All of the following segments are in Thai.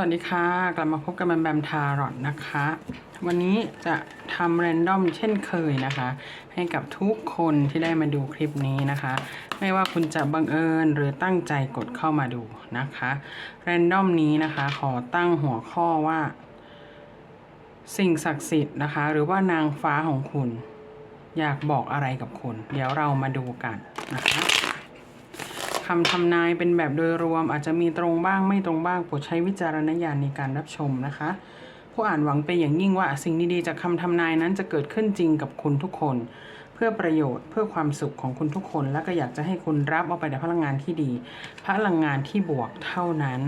วัสดีค่ะ กลับมาพบกับแบมแบมทารอตนะคะ วันนี้จะทำแรนดอมเช่นเคยนะคะ ให้กับทุกคนที่ได้มาดูคลิปนี้นะคะ ไม่ว่าคุณจะบังเอิญหรือตั้งใจกดเข้ามาดูนะคะแรนดอมนี้นะคะขอตั้งหัวข้อว่า สิ่งศักดิ์สิทธิ์นะคะ หรือว่านางฟ้าของคุณ อยากบอกอะไรกับคุณ เดี๋ยวเรามาดูกันนะคะ คำทำนายเป็นแบบโดยรวมอาจจะมีตรงบ้างไม่ตรงบ้างโปรดใช้วิจารณญาณในการรับชมนะคะ ผู้อ่านหวังเป็นอย่างยิ่งว่าสิ่งดีๆจากคำทำนายนั้นจะเกิดขึ้นจริงกับคุณทุกคน เพื่อประโยชน์เพื่อความสุขของคุณทุกคน และก็อยากจะให้คุณรับเอาไปแต่พลังงานที่ดี พลังงานที่บวกเท่านั้น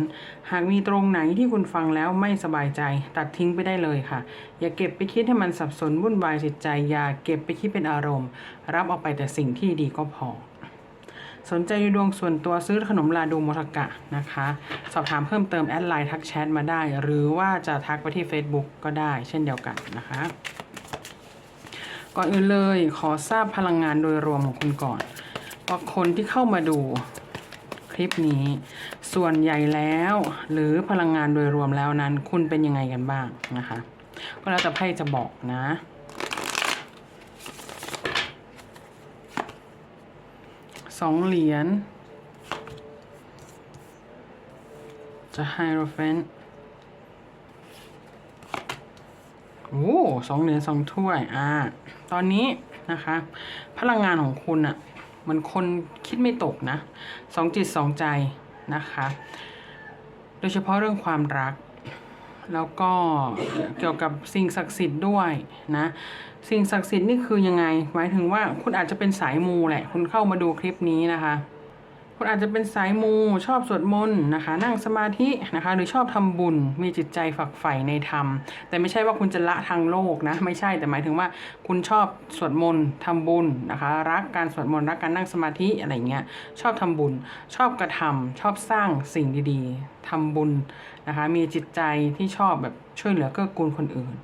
หากมีตรงไหนที่คุณฟังแล้วไม่สบายใจ ตัดทิ้งไปได้เลยค่ะ อย่าเก็บไปคิดให้มันสับสนวุ่นวายจิตใจอย่าเก็บไปคิดเป็นอารมณ์ รับเอาไปแต่สิ่งที่ดีก็พอ สนใจดูดวงส่วนตัวซื้อขนมลาดูโมทกะนะคะ สอบถามเพิ่มเติมแอดไลน์ทักแชทมาได้ หรือว่าจะทักไปที่ Facebook ก็ได้เช่นเดียวกันนะคะ ก่อนอื่นเลยขอทราบพลังงานโดยรวมของคุณก่อนว่าคนที่เข้ามาดูคลิปนี้ ส่วนใหญ่แล้ว หรือพลังงานโดยรวมแล้วนั้น คุณเป็นยังไงกันบ้างนะคะ ก็แล้วแต่ไพ่จะบอกนะ สองเหรียญจะไฮโรเฟนโอ้สองเหรียญสองถ้วย อ่า ตอนนี้นะคะ พลังงานของคุณอะเหมันคนคิดไม่ตกนะสองจิตสองใจนะคะ โดยเฉพาะเรื่องความรัก แล้วก็เกี่ยวกับสิ่งศักดิ์สิทธิ์ด้วยนะสิ่งศักดิ์สิทธิ์นี่คือยังไงหมายถึงว่าคุณอาจจะเป็นสายมูแหละ คุณเข้ามาดูคลิปนี้นะคะ คุณอาจจะเป็นสายมูชอบสวดมนต์นะคะ นั่งสมาธินะคะ หรือชอบทำบุญมีจิตใจฝักใฝ่ในธรรม แต่ไม่ใช่ว่าคุณจะละทางโลกนะ ไม่ใช่แต่หมายถึงว่าคุณชอบสวดมนต์ทำบุญนะคะ รักการสวดมนต์รักการนั่งสมาธิอะไรเงี้ยชอบทำบุญ ชอบกระทำชอบสร้างสิ่งดีๆทำบุญนะคะ มีจิตใจที่ชอบแบบช่วยเหลือเกื้อกูลคนอื่น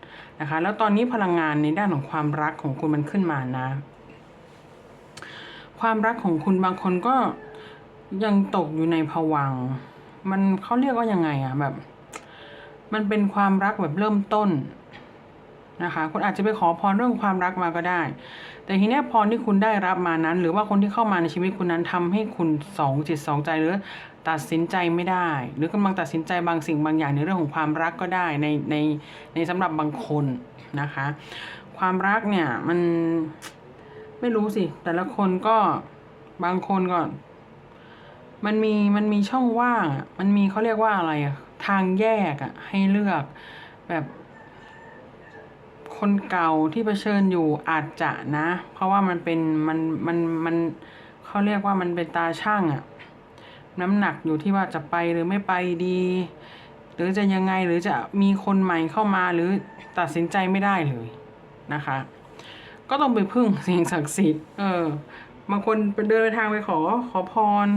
นะคะ แล้วตอนนี้พลังงานในด้านของความรักของคุณมันขึ้นมานะ ความรักของคุณบางคนก็ ยังตกอยู่ในภวัง มันเขาเรียกว่ายังไงอะแบบ มันเป็นความรักแบบเริ่มต้นนะคะคุณอาจจะไปขอพรเรื่องความรักมาก็ได้ แต่ทีนี้พรที่คุณได้รับมานั้น หรือว่าคนที่เข้ามาในชีวิตคุณนั้นทำให้คุณสองจิตสองใจหรือตัดสินใจไม่ได้ หรือกำลังตัดสินใจบางสิ่งบางอย่างในเรื่องของความรักก็ได้ในในในสำหรับบางคนนะคะ ความรักเนี่ยมันไม่รู้สิ แต่ละคนก็บางคนก็ มันมีมันมีช่องว่างอะมันมีเขาเรียกว่าอะไรอะทางแยกอะให้เลือกแบบคนเก่าที่เผชิญอยู่อาจจะนะ เพราะว่ามันเป็นมันมันมันเขาเรียกว่ามันเป็นตาช่างอะน้ำหนักอยู่ที่ว่าจะไปหรือไม่ไปดี หรือจะยังไงหรือจะมีคนใหม่เข้ามาหรือตัดสินใจไม่ได้เลยนะคะ ก็ต้องไปพึ่งสิ่งศักดิ์สิทธิ์เออบางคนไปเดินไปทางไปขอขอพร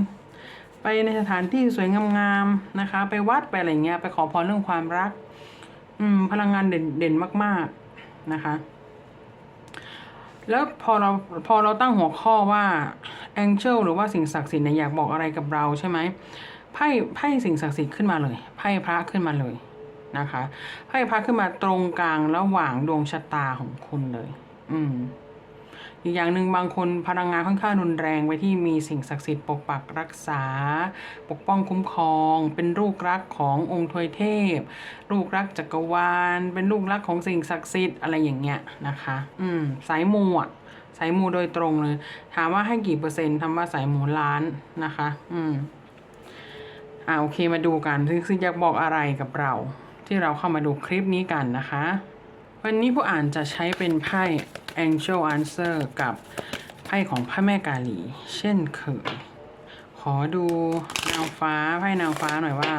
ไปในสถานที่สวยงามๆนะคะ ไปวัดไปอะไรเงี้ยไปขอพรเรื่องความรัก อืม พลังงานเด่นเด่นมาก ๆนะคะ แล้วพอเราพอเราตั้งหัวข้อว่า Angel หรือว่าสิ่งศักดิ์สิทธิ์เนี่ยอยากบอกอะไรกับเราใช่ไหมไพ่ไพ่สิ่งศักดิ์สิทธิ์ขึ้นมาเลยไพ่พระขึ้นมาเลยนะคะไพ่พระขึ้นมาตรงกลางระหว่างดวงชะตาของคุณเลย อืม อีกอย่างหนึ่งบางคนพลังงานค่อนข้างรุนแรงไปที่มีสิ่งศักดิ์สิทธิ์ปกปักรักษา ปกป้องคุ้มครอง เป็นลูกรักขององค์ทวยเทพ ลูกรักจักรวาล เป็นลูกรักของสิ่งศักดิ์สิทธิ์อะไรอย่างเงี้ยนะคะ อืมสายมูอะสายมูโดยตรงเลย ถามว่าให้กี่เปอร์เซ็นต์ทำว่าสายมูล้านนะคะ อืมอ่าโอเคมาดูกันซึ่งซึ่งอยากบอกอะไรกับเรา ที่เราเข้ามาดูคลิปนี้กันนะคะ วันนี้ผู้อ่านจะใช้เป็นไพ่ Angel Answer กับไพ่ของพระแม่กาลี เช่นเคย ขอดูนางฟ้าไพ่นางฟ้าหน่อยว่า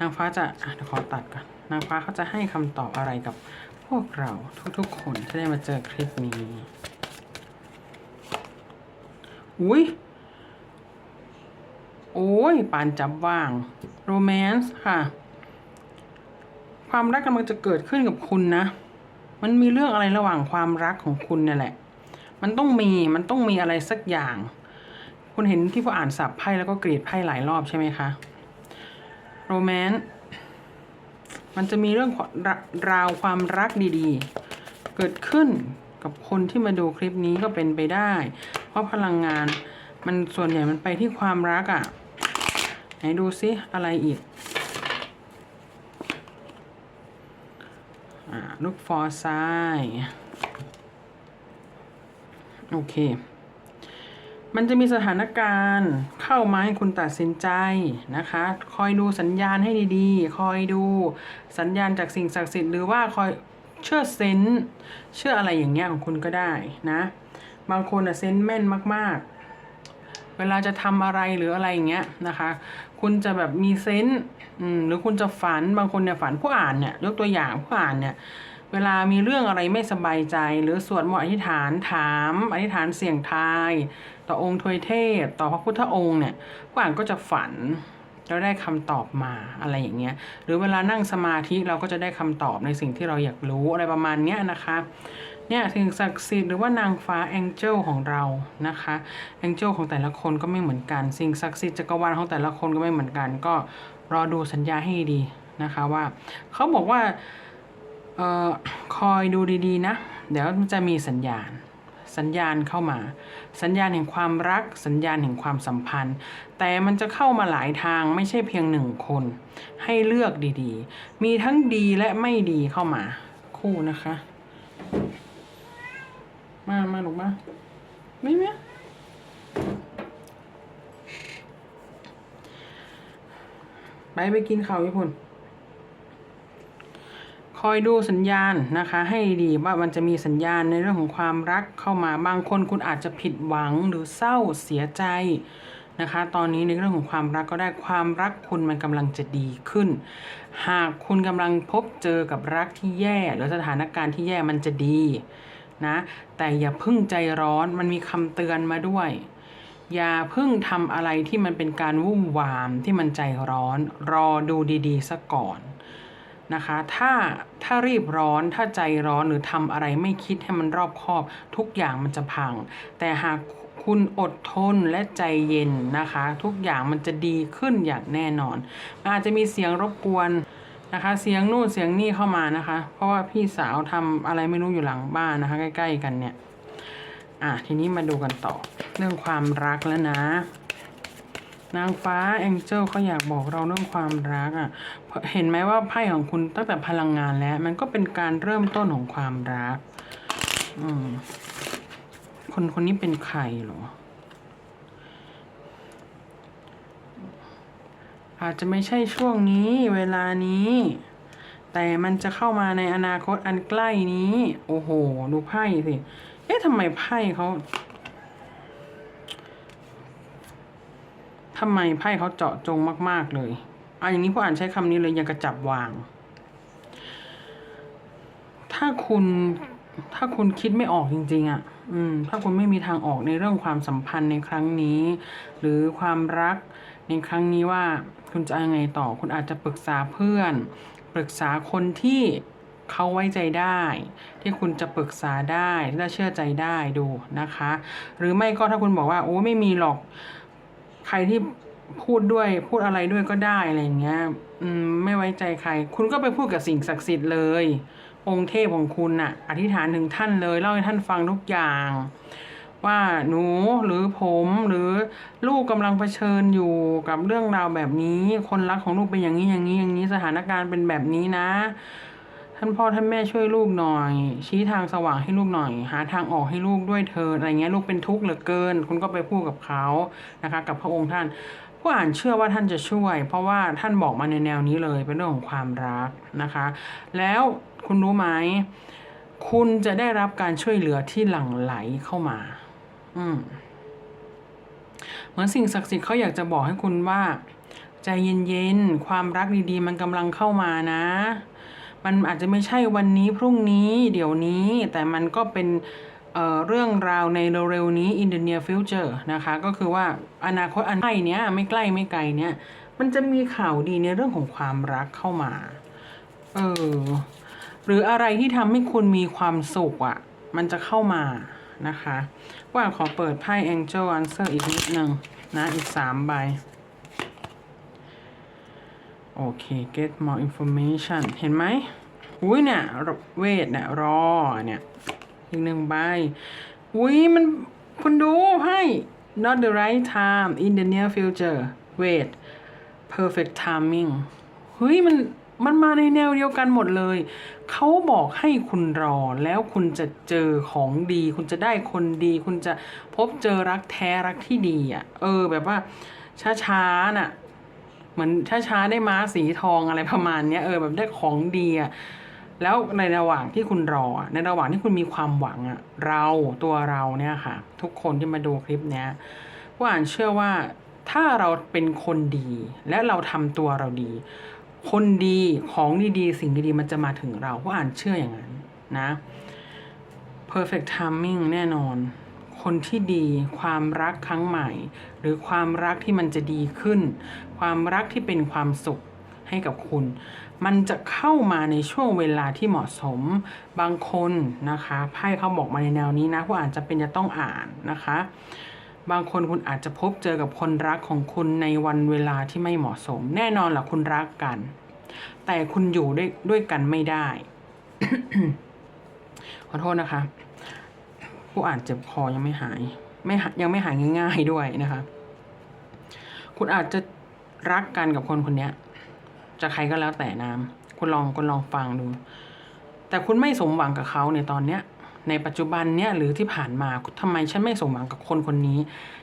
นางฟ้าจะอะขอตัดก่อนนางฟ้าเขาจะให้คำตอบอะไรกับพวกเราทุกๆคนที่ได้มาเจอคลิปนี้ อุ้ยโอ้ยปานจับว่างโรแมนส์ค่ะ ความรักกำลังจะเกิดขึ้นกับคุณนะ มันมีเรื่องอะไรระหว่างความรักของคุณเนี่ยแหละ มันต้องมี มันต้องมีอะไรสักอย่าง คุณเห็นที่พออ่านสับไพ่แล้วก็กรีดไพ่หลายรอบใช่ไหมคะ โรแมนต์ มันจะมีเรื่องรราวความรักดีๆ เกิดขึ้นกับคนที่มาดูคลิปนี้ก็เป็นไปได้ เพราะพลังงานมันส่วนใหญ่มันไปที่ความรักอะ่ะ ไหนดูซิอะไรอีก อ่า look for sign โอเค มันจะมีสถานการณ์เข้ามาให้คุณตัดสินใจนะคะ คอยดูสัญญาณให้ดีๆ คอยดูสัญญาณจากสิ่งศักดิ์สิทธิ์หรือว่าคอยเชื่อเซนเชื่ออะไรอย่างเงี้ยของคุณก็ได้นะ บางคนอะเซนแม่นมากๆ เวลาจะทำอะไรหรืออะไรอย่างเงี้ยนะคะ คุณจะแบบมีเซนส์หรือคุณจะฝันบางคนเนี่ยฝันผู้อ่านเนี่ยยกตัวอย่างผู้อ่านเนี่ยเวลามีเรื่องอะไรไม่สบายใจ หรือสวดมนต์อธิษฐานถามอธิษฐานเสี่ยงทาย ต่อองค์ทวยเทพต่อพระพุทธองค์เนี่ยผู้อ่านก็จะฝัน แล้วได้คำตอบมาอะไรอย่างเงี้ย หรือเวลานั่งสมาธิเราก็จะได้คำตอบในสิ่งที่เราอยากรู้อะไรประมาณเนี้ยนะคะเนี่ยสิ่งศักดิ์สิทธิ์หรือว่านางฟ้าแองเจิลของเรานะคะแองเจิลของแต่ละคนก็ไม่เหมือนกัน สิ่งศักดิ์สิทธิ์จักรวาลของแต่ละคนก็ไม่เหมือนกัน ก็รอดูสัญญาให้ดีนะคะว่าเขาบอกว่าออคอยดูดีๆนะ เดี๋ยวจะมีสัญญาณ สัญญาณเข้ามา สัญญาณแห่งความรัก สัญญาณแห่งความสัมพันธ์ แต่มันจะเข้ามาหลายทางไม่ใช่เพียงหนึ่งคน ให้เลือกดีๆ มีทั้งดีและไม่ดีเข้ามา คู่นะคะ มามาลูกมาไม่ไหมไปไปกินข้าวญี่ปุ่น คอยดูสัญญาณนะคะ ให้ดีว่ามันจะมีสัญญาณในเรื่องของความรักเข้ามาบางคนคุณอาจจะผิดหวังหรือเศร้าเสียใจนะคะ ตอนนี้ในเรื่องของความรักก็ได้ความรักคุณมันกำลังจะดีขึ้น หากคุณกำลังพบเจอกับรักที่แย่หรือสถานการณ์ที่แย่มันจะดีนะแต่อย่าพึ่งใจร้อนมันมีคำเตือนมาด้วย อย่าพิ่งทำอะไรที่มันเป็นการวุ่นวามที่มันใจร้อน รอดูดีๆซะก่อน นะคะ ถ้าถ้ารีบร้อนถ้าใจร้อนหรือทำอะไรไม่คิดให้มันรอบคอบ ทุกอย่างมันจะพัง แต่หากคุณอดทนและใจเย็นนะคะ ทุกอย่างมันจะดีขึ้นอย่างแน่นอน อาจจะมีเสียงรบกวนนะคะ เสียงนู่นเสียงนี่เข้ามานะคะ เพราะว่าพี่สาวทำอะไรไม่รู้อยู่หลังบ้านนะคะ ใกล้ ๆ กันเนี่ยอะทีนี้มาดูกันต่อเรื่องความรักแล้วนะ นางฟ้าแองเจิลเขาอยากบอกเราเรื่องความรักอะ่ะ เห็นไหมว่าไพ่ของคุณตั้งแต่พลังงานแล้ว มันก็เป็นการเริ่มต้นของความรัก อืม คนคนนี้เป็นใครหรอ อาจจะไม่ใช่ช่วงนี้ เวลานี้ แต่มันจะเข้ามาในอนาคตอันใกล้นี้ โอ้โห ดูไพ่สิ เอ๊ะทำไมไพ่เขา ทำไมไพ่เขาเจาะจงมาก ๆ เลยเอาอย่างนี้ผู้อ่านใช้คำนี้เลยยังกระจับวาง ถ้าคุณถ้าคุณคิดไม่ออกจริง ๆ อะ อืม ถ้าคุณไม่มีทางออกในเรื่องความสัมพันธ์ในครั้งนี้ หรือความรักในครั้งนี้ว่าคุณจะยังไงต่อ คุณอาจจะปรึกษาเพื่อน ปรึกษาคนที่เขาไว้ใจได้ ที่คุณจะปรึกษาได้ที่จะเชื่อใจได้ดูนะคะ หรือไม่ก็ถ้าคุณบอกว่าโอ้ไม่มีหรอก ใครที่พูดด้วยพูดอะไรด้วยก็ได้อะไรอย่างเงี้ย อืม ไม่ไว้ใจใคร คุณก็ไปพูดกับสิ่งศักดิ์สิทธิ์เลย องค์เทพของคุณน่ะ อธิษฐานถึงท่านเลย เล่าให้ท่านฟังทุกอย่าง ว่าหนูหรือผมหรือลูกกำลังเผชิญอยู่กับเรื่องราวแบบนี้ คนรักของลูกเป็นอย่างนี้อย่างนี้อย่างนี้สถานการณ์เป็นแบบนี้นะ ท่านพ่อท่านแม่ช่วยลูกหน่อย ชี้ทางสว่างให้ลูกหน่อย หาทางออกให้ลูกด้วยเธออะไรเงี้ยลูกเป็นทุกข์เหลือเกิน คุณก็ไปพูดกับเขานะคะกับพระองค์ท่าน ผู้อ่านเชื่อว่าท่านจะช่วย เพราะว่าท่านบอกมาในแนวนี้เลยเป็นเรื่องของความรักนะคะ แล้วคุณรู้ไหมคุณจะได้รับการช่วยเหลือที่หลั่งไหลเข้ามา อืมเหมือนสิ่งศักดิ์สิทธิ์เขาอยากจะบอกให้คุณว่า ใจเย็นๆความรักดีๆ มันกำลังเข้ามานะ มันอาจจะไม่ใช่วันนี้พรุ่งนี้เดี๋ยวนี้ แต่มันก็เป็นเเรื่องราวในเร็วๆนี้ in the near future นะคะ ก็คือว่าอนาคตอันใกล้เนี้ยไม่ใกล้ไม่ไกลเนี้ยมันจะมีข่าวดีในเรื่องของความรักเข้ามาเออหรืออะไรที่ทำให้คุณมีความสุขอะ่ะ มันจะเข้ามานะคะ ว่าขอเปิดไพ่ Angel Answer อีกนิดนึงนะอีกสามใบ โอเค get more information เห็นไหมอุ้ยเนี่ยเวทเนี่ยรอเนี่ยอีกหนึ่งใบอุ้ยมันคุณดูให้ not the right time in the near future wait perfect timing เฮ้ยมันมันมาในแนวเดียวกันหมดเลย เขาบอกให้คุณรอแล้วคุณจะเจอของดี คุณจะได้คนดี คุณจะพบเจอรักแท้รักที่ดีอะ เออแบบว่าช้าๆน่ะ เหมือนช้าๆได้ม้าสีทองอะไรประมาณเนี้ยเออแบบได้ของดีอะแล้วในระหว่างที่คุณรอ ในระหว่างที่คุณมีความหวังอะเราตัวเราเนี่ยค่ะ ทุกคนที่มาดูคลิปเนี้ยว่าอ่านเชื่อว่าถ้าเราเป็นคนดี และเราทำตัวเราดี คนดีของดีๆ สิ่งดีๆ มันจะมาถึงเราว่าอ่านเชื่ออย่างนั้นนะ perfect timing แน่นอน คนที่ดี ความรักครั้งใหม่ หรือความรักที่มันจะดีขึ้น ความรักที่เป็นความสุขให้กับคุณ มันจะเข้ามาในช่วงเวลาที่เหมาะสม บางคนนะคะไพ่เขาบอกมาในแนวนี้นะผู้อ่านจะเป็นจะต้องอ่านนะคะ บางคนคุณอาจจะพบเจอกับคนรักของคุณในวันเวลาที่ไม่เหมาะสม แน่นอนล่ะคุณรักกัน แต่คุณอยู่ด้วยด้วยกันไม่ได้ ขอโทษนะคะ ผู้อ่านเจ็บคอยังไม่หาย ไม่ยังไม่หายง่ายๆด้วยนะคะ คุณอาจจะรักกันกับคนคนนี้จะใครก็แล้วแต่น้ำคุณลองคุณลองฟังดู แต่คุณไม่สมหวังกับเขาในตอนเนี้ย ในปัจจุบันเนี้ยหรือที่ผ่านมาทำไมฉันไม่สมหวังกับคนคนนี้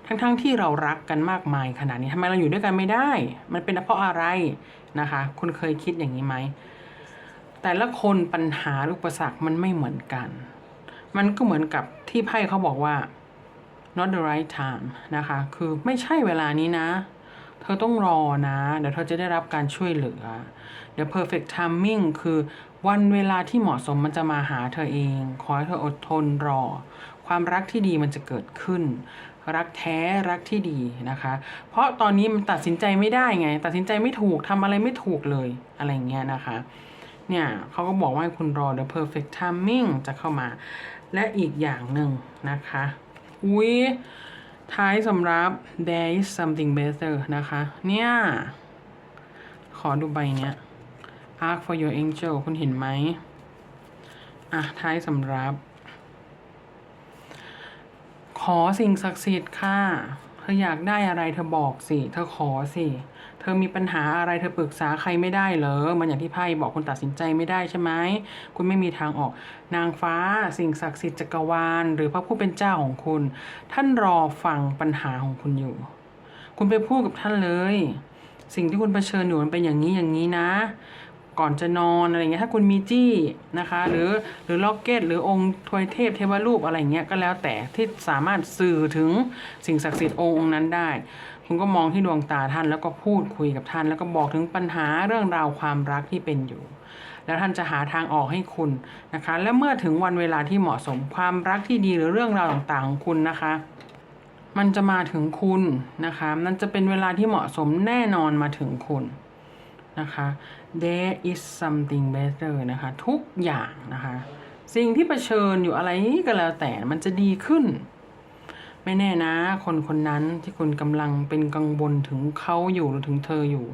ทั้งๆทที่เรารักกันมากมายขนาดนี้ทำไมเราอยู่ด้วยกันไม่ได้ มันเป็นเพราะอะไรนะคะ คุณเคยคิดอย่างนี้ไหมแต่ละคนปัญหาอุปสรรคมันไม่เหมือนกัน มันก็เหมือนกับที่ไพ่เขาบอกว่า not the right time นะคะ คือไม่ใช่เวลานี้นะ เธอต้องรอนะ เดี๋ยวเธอจะได้รับการช่วยเหลือเดี๋ยว perfect timing คือวันเวลาที่เหมาะสมมันจะมาหาเธอเอง ขอให้เธออดทนรอ ความรักที่ดีมันจะเกิดขึ้น รักแท้รักที่ดีนะคะ เพราะตอนนี้มันตัดสินใจไม่ได้ไง ตัดสินใจไม่ถูกทำอะไรไม่ถูกเลยอะไรเงี้ยนะคะเนี่ยเขาก็บอกว่าให้คุณรอ the perfect timing จะเข้ามา และอีกอย่างหนึ่งนะคะ อุ้ยท้ายสำรับ there is something better นะคะ เนี่ย ขอดูใบเนี้ย ask for your angel คุณเห็นไหมอะ ท้ายสำรับ ขอสิ่งศักดิ์สิทธิ์ค่ะ เธออยากได้อะไรเธอบอกสิ เธอขอสิ เธอมีปัญหาอะไรเธอปรึกษาใครไม่ได้เหรอ มันอย่างที่ไพ่บอกคุณตัดสินใจไม่ได้ใช่ไหม คุณไม่มีทางออก นางฟ้า สิ่งศักดิ์สิทธิ์จักรวาล หรือพระผู้เป็นเจ้าของคุณ ท่านรอฟังปัญหาของคุณอยู่ คุณไปพูดกับท่านเลย สิ่งที่คุณเผชิญอยู่มันเป็นอย่างนี้อย่างนี้นะ ก่อนจะนอนอะไรเงี้ยถ้าคุณมีจี้นะคะ หรือหรือล็อกเก็ตหรือองค์ทวยเทพเทวรูปอะไรเงี้ยก็แล้วแต่ที่สามารถสื่อถึงสิ่งศักดิ์สิทธิ์องค์องนั้นได้ คุณก็มองที่ดวงตาท่านแล้วก็พูดคุยกับท่าน แล้วก็บอกถึงปัญหาเรื่องราวความรักที่เป็นอยู่ แล้วท่านจะหาทางออกให้คุณนะคะ และเมื่อถึงวันเวลาที่เหมาะสมความรักที่ดีหรือเรื่องราวต่างๆของคุณนะคะมันจะมาถึงคุณนะคะ มันจะเป็นเวลาที่เหมาะสมแน่นอนมาถึงคุณนะคะ there is something better นะคะ ทุกอย่างนะคะ สิ่งที่เผชิญอยู่อะไรก็แล้วแต่มันจะดีขึ้น ไม่แน่นะ คนคนนั้นที่คุณกำลังเป็นกังวลถึงเขาอยู่หรือถึงเธออยู่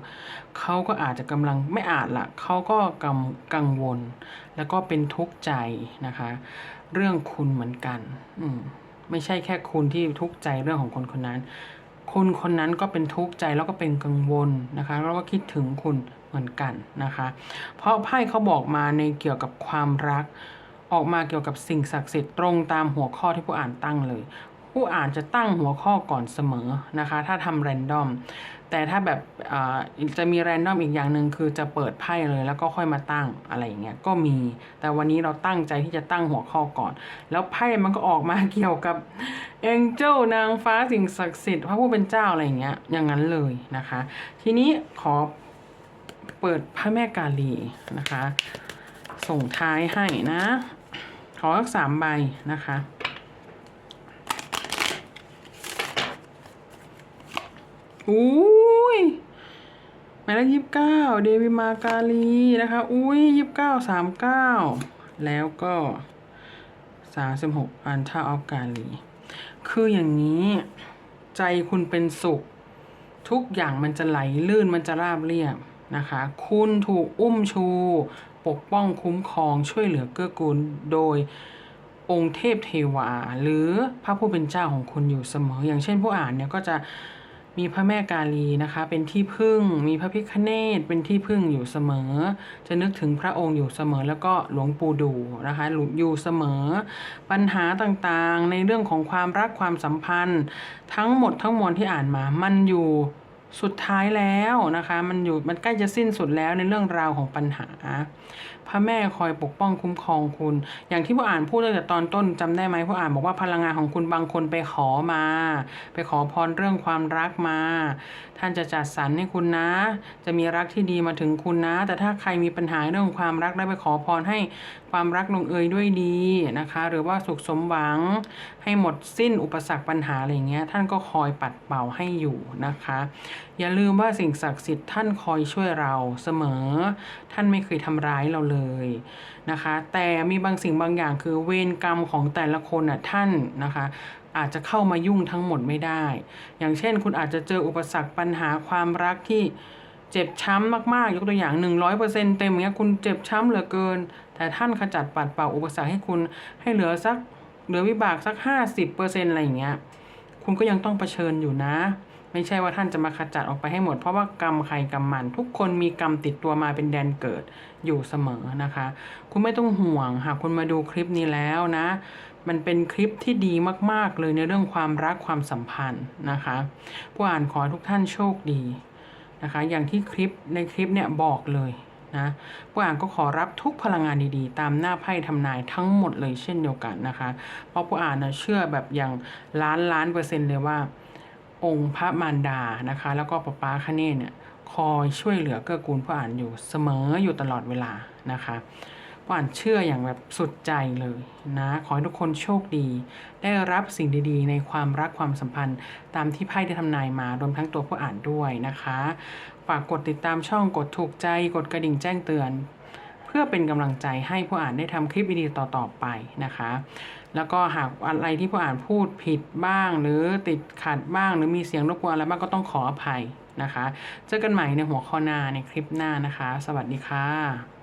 เขาก็อาจจะกำลังไม่อาจละเขาก็กังกังวล แล้วก็เป็นทุกข์ใจนะคะ เรื่องคุณเหมือนกัน อืมไม่ใช่แค่คุณที่ทุกข์ใจเรื่องของคนคนนั้นคุณคนนั้นก็เป็นทุกข์ใจแล้วก็เป็นกังวลนะคะ แล้วก็คิดถึงคุณ เหมือนกันนะคะ เพราะไพ่เขาบอกมาในเกี่ยวกับความรัก ออกมาเกี่ยวกับสิ่งศักดิ์สิทธิ์ตรงตามหัวข้อที่ผู้อ่านตั้งเลย ผู้อ่านจะตั้งหัวข้อก่อนเสมอนะคะ ถ้าทำแรนดอมแต่ถ้าแบบจะมีแรนดอมอีกอย่างหนึ่งคือจะเปิดไพ่เลยแล้วก็ค่อยมาตั้งอะไรอย่างเงี้ยก็มี แต่วันนี้เราตั้งใจที่จะตั้งหัวข้อก่อน แล้วไพ่มันก็ออกมาเกี่ยวกับเอ็งเจ้านางฟ้าสิ่งศักดิ์สิทธิ์พระผู้เป็นเจ้าอะไรอย่างเงี้ยอย่างนั้นเลยนะคะ ทีนี้ขอ เปิดพระแม่กาลีนะคะ ส่งท้ายให้นะ ขอสักสามใบนะคะ อุ้ยหมายเลขยี่สิบเก้าเดวิมาการีนะคะ อุ้ยยี่สิบเก้าสามเก้าแล้วก็สามสิบหกอันท่าออฟการีคืออย่างนี้ใจคุณเป็นสุข ทุกอย่างมันจะไหลลื่นมันจะราบเรียบ นะคะ คุณถูกอุ้มชู ปกป้องคุ้มครองช่วยเหลือเกื้อกูลโดยองค์เทพเทวา หรือพระผู้เป็นเจ้าของคุณอยู่เสมอ อย่างเช่นผู้อ่านเนี่ยก็จะมีพระแม่กาลีนะคะ เป็นที่พึ่งมีพระพิฆเนศเป็นที่พึ่งอยู่เสมอ จะนึกถึงพระองค์อยู่เสมอ แล้วก็หลวงปู่ดูนะคะอยู่เสมอ ปัญหาต่างๆ ในเรื่องของความรักความสัมพันธ์ ทั้งหมดทั้งมวลที่อ่านมามันอยู่ สุดท้ายแล้วนะคะ มันอยู่มันใกล้จะสิ้นสุดแล้วในเรื่องราวของปัญหา พระแม่คอยปกป้องคุ้มครองคุณ อย่างที่ผู้อ่านพูดตั้งแต่ตอนต้นจำได้ไหมผู้อ่านบอกว่าพลังงานของคุณบางคนไปขอมา ไปขอพรเรื่องความรักมา ท่านจะจัดสรรให้คุณนะ จะมีรักที่ดีมาถึงคุณนะ แต่ถ้าใครมีปัญหาเรื่องความรักได้ไปขอพรให้ความรักลงเอยด้วยดีนะคะ หรือว่าสุขสมหวังให้หมดสิ้นอุปสรรคปัญหาอะไรเงี้ยท่านก็คอยปัดเป่าให้อยู่นะคะ อย่าลืมว่าสิ่งศักดิ์สิทธิ์ท่านคอยช่วยเราเสมอ ท่านไม่เคยทำร้ายเราเลยนะคะ แต่มีบางสิ่งบางอย่างคือเวรกรรมของแต่ละคนน่ะท่านนะคะ อาจจะเข้ามายุ่งทั้งหมดไม่ได้ อย่างเช่น คุณอาจจะเจออุปสรรคปัญหาความรักที่เจ็บช้ำมากๆ ยกตัวอย่าง 100%เต็มเงี้ยคุณเจ็บช้ำเหลือเกิน แต่ท่านขจัดปัดเป่าอุปสรรคให้คุณให้เหลือสักเหลือวิบากสัก 50%อะไรอย่างเงี้ย คุณก็ยังต้องเผชิญอยู่นะ ไม่ใช่ว่าท่านจะมาขจัดออกไปให้หมด เพราะว่ากรรมใครกรรมมัน ทุกคนมีกรรมติดตัวมาเป็นแดนเกิดอยู่เสมอนะคะ คุณไม่ต้องห่วงหากคุณมาดูคลิปนี้แล้วนะ มันเป็นคลิปที่ดีมากๆเลยในเรื่องความรักความสัมพันธ์นะคะ ผู้อ่านขอทุกท่านโชคดีนะคะ อย่างที่คลิปในคลิปเนี่ยบอกเลยนะผู้อ่านก็ขอรับทุกพลังงานดีๆ ตามหน้าไพ่ทำนายทั้งหมดเลยเช่นเดียวกันนะคะ เพราะผู้อ่านนะเชื่อแบบอย่างล้านล้านเปอร์เซ็นต์เลยว่า องค์พระมารดานะคะ แล้วก็ป้าป้าคเนศเนี่ยคอยช่วยเหลือเกื้อกูลผู้อ่านอยู่เสมออยู่ตลอดเวลานะคะผู้อ่านเชื่ออย่างแบบสุดใจเลยนะขอให้ทุกคนโชคดี ได้รับสิ่งดีๆ ในความรักความสัมพันธ์ ตามที่ไพ่ได้ทำนายมารวมทั้งตัวผู้อ่านด้วยนะคะฝากกดติดตามช่องกดถูกใจกดกระดิ่งแจ้งเตือน เพื่อเป็นกำลังใจให้ผู้อ่านได้ทำคลิปวิดีโอต่อๆไปนะคะ แล้วก็หากอะไรที่ผู้อ่านพูดผิดบ้าง หรือติดขัดบ้าง หรือมีเสียงรบกวนอะไรบ้างก็ต้องขออภัยนะคะ เจอกันใหม่ในหัวข้อหน้าในคลิปหน้านะคะ สวัสดีค่ะ